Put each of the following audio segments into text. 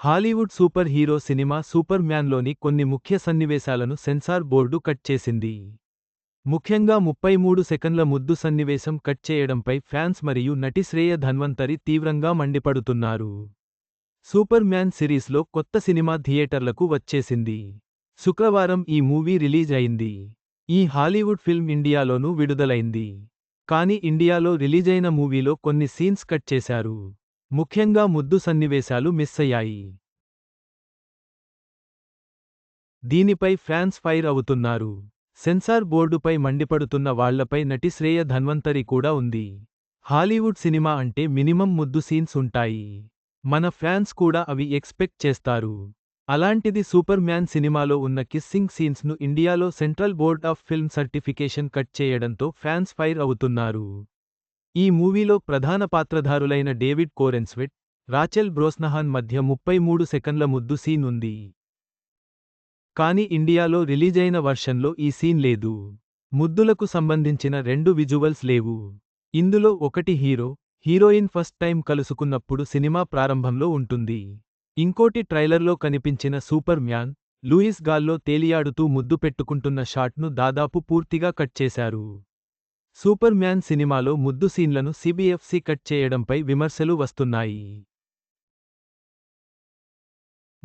Hollywood super hero cinema super మ్యాన్లోని కొన్ని ముఖ్య సన్నివేశాలను సెన్సార్ బోర్డు కట్ చేసింది. ముఖ్యంగా ముప్పై మూడు సెకన్ల ముద్దు సన్నివేశం కట్ చేయడంపై ఫ్యాన్స్ మరియు నటి శ్రేయ ధన్వంతరి తీవ్రంగా మండిపడుతున్నారు. సూపర్ మ్యాన్ సిరీస్లో కొత్త సినిమా థియేటర్లకు వచ్చేసింది. శుక్రవారం ఈ మూవీ రిలీజ్ అయింది. ఈ హాలీవుడ్ ఫిల్మ్ ఇండియాలోనూ విడుదలైంది. కానీ ఇండియాలో రిలీజైన మూవీలో కొన్ని సీన్స్ కట్ చేశారు. ముఖ్యంగా ముద్దు సన్నివేశాలు మిస్ అయ్యాయి. దీనిపై ఫ్యాన్స్ ఫైర్ అవుతున్నారు. సెన్సార్ బోర్డుపై మండిపడుతున్న వాళ్ళపై నటి శ్రేయ ధన్వంతరి కూడా ఉంది. హాలీవుడ్ సినిమా అంటే మినిమం ముద్దు సీన్స్ ఉంటాయి. మన ఫ్యాన్స్ కూడా అవి ఎక్స్పెక్ట్ చేస్తారు. అలాంటిది సూపర్ మ్యాన్ సినిమాలో ఉన్న కిస్సింగ్ సీన్స్ను ఇండియాలో central board of film certification cut చేయడంతో ఫ్యాన్స్ ఫైర్ అవుతున్నారు. ఈ మూవీలో ప్రధాన పాత్రధారులైన డేవిడ్ కోరెన్స్విట్ రాచెల్ బ్రోస్నహాన్ మధ్య ముప్పై మూడు సెకన్ల ముద్దు సీన్ ఉంది. కాని ఇండియాలో రిలీజైన వర్షన్లో ఈ సీన్ లేదు. ముద్దులకు సంబంధించిన రెండు విజువల్స్ లేవు. ఇందులో ఒకటి హీరో హీరోయిన్ ఫస్ట్ టైం కలుసుకున్నప్పుడు సినిమా ప్రారంభంలో ఉంటుంది. ఇంకోటి ట్రైలర్లో కనిపించిన సూపర్ మ్యాన్ లూయిస్ గాల్లో తేలియాడుతూ ముద్దు పెట్టుకుంటున్న షాట్ను దాదాపు పూర్తిగా కట్ చేశారు. సూపర్ మ్యాన్ సినిమాలో ముద్దు సీన్లను సిబిఎఫ్సి కట్ చేయడంపై విమర్శలు వస్తున్నాయి.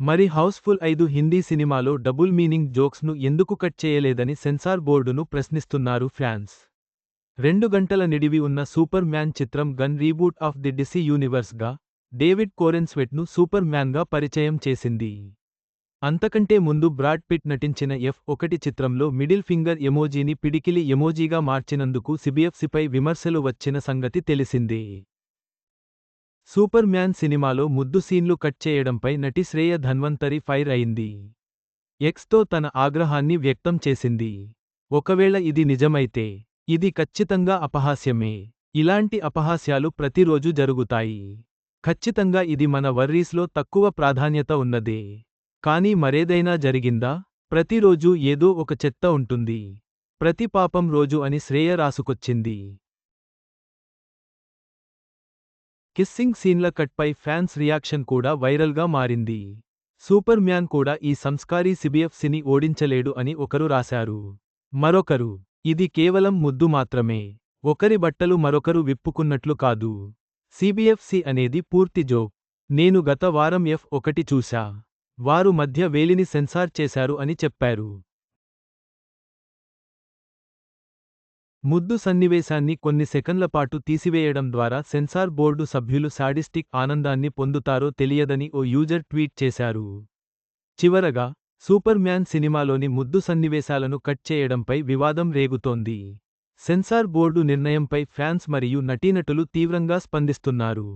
మరి హౌస్ఫుల్ ఐదు హిందీ సినిమాలో డబుల్ మీనింగ్ జోక్స్ను ఎందుకు కట్ చేయలేదని సెన్సార్ బోర్డును ప్రశ్నిస్తున్నారు ఫ్యాన్స్. రెండు గంటల నిడివి ఉన్న సూపర్ మ్యాన్ చిత్రం Gunn reboot of the DC యూనివర్స్గా David కోరెన్స్వెట్ను సూపర్ మ్యాన్గా పరిచయం చేసింది. అంతకంటే ముందు బ్రాడ్ పిట్ నటించిన ఎఫ్ ఒకటి చిత్రంలో మిడిల్ ఫింగర్ ఎమోజీని పిడికిలి ఎమోజీగా మార్చినందుకు సిబిఎఫ్సిపై విమర్శలు వచ్చిన సంగతి తెలిసిందే. సూపర్ మ్యాన్ సినిమాలో ముద్దు సీన్లు కట్ చేయడంపై నటి శ్రేయ ధన్వంతరి ఫైర్ అయింది. ఎక్స్తో తన ఆగ్రహాన్ని వ్యక్తం చేసింది. ఒకవేళ ఇది నిజమైతే ఇది ఖచ్చితంగా అపహాస్యమే. ఇలాంటి అపహాస్యాలు ప్రతిరోజు జరుగుతాయి. ఖచ్చితంగా ఇది మన వర్రీస్లో తక్కువ ప్రాధాన్యత ఉన్నదే. కానీ మరేదైనా జరిగిందా? ప్రతిరోజూ ఏదో ఒక చెత్త ఉంటుంది. ప్రతి పాపం రోజు అని శ్రేయ రాసుకొచ్చింది. కిస్సింగ్ సీన్ల కట్పై ఫ్యాన్స్ రియాక్షన్ కూడా వైరల్గా మారింది. సూపర్ మ్యాన్ కూడా ఈ సంస్కారీ సిబిఎఫ్సిని ఓడించలేడు అని ఒకరు రాశారు. మరొకరు ఇది కేవలం ముద్దు మాత్రమే. ఒకరి బట్టలు మరొకరు విప్పుకున్నట్లు కాదు. సిబిఎఫ్సి అనేది పూర్తి జోక్. నేను గత వారం ఎఫ్ ఒకటి చూశా. వారు మధ్య వేలిని సెన్సార్ చేశారు అని చెప్పారు. ముద్దు సన్నివేశాన్ని కొన్ని సెకన్ల పాటు తీసివేయడం ద్వారా సెన్సార్ బోర్డు సభ్యులు సాడిస్టిక్ ఆనందాన్ని పొందుతారో తెలియదని ఓ యూజర్ ట్వీట్ చేశారు. చివరగా సూపర్ మ్యాన్ సినిమాలోని ముద్దు సన్నివేశాలను కట్ చేయడంపై వివాదం రేగుతోంది. సెన్సార్ బోర్డు నిర్ణయంపై ఫ్యాన్స్ మరియు నటీనటులు తీవ్రంగా స్పందిస్తున్నారు.